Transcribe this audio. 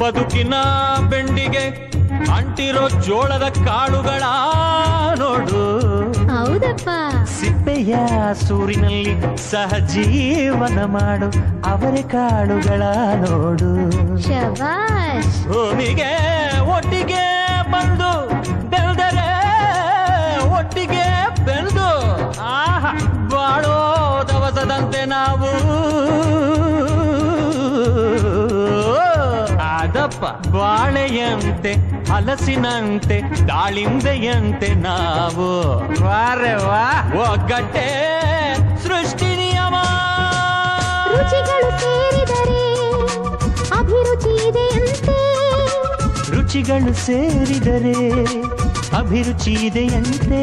ಬದುಕಿನ ಬೆಂಡಿಗೆ ಅಂಟಿರೋ ಜೋಳದ ಕಾಳುಗಳ ನೋಡು. ಹೌದಪ್ಪ. ಸಿಪ್ಪೆಯ ಸೂರಿನಲ್ಲಿ ಸಹಜೀವನ ಮಾಡು. ಅವರೇ ಕಾಳುಗಳ ನೋಡು. ಭೂಮಿಗೆ ಒಟ್ಟಿಗೆ ಬಂದು ಬೆಳೆದರೆ ಒಟ್ಟಿಗೆ ಬೆಳೆದು. ಆಹ ಬಾಳೋ ದವಸದಂತೆ ನಾವು ಅದಪ್ಪ ಬಾಳೆಯಂತೆ ಹಲಸಿನಂತೆ ದಾಳಿಂಬೆಯಂತೆ ನಾವು. ವಾರೆ ವಾ. ಒಗ್ಗಟ್ಟೆ ಸೃಷ್ಟಿ ನಿಯಮ ರುಚಿಗಳು ಸೇರಿದರೆ ಅಭಿರುಚಿ ಇದೆಯಂತೆ. ರುಚಿಗಳು ಸೇರಿದರೆ ಅಭಿರುಚಿ ಇದೆಯಂತೆ.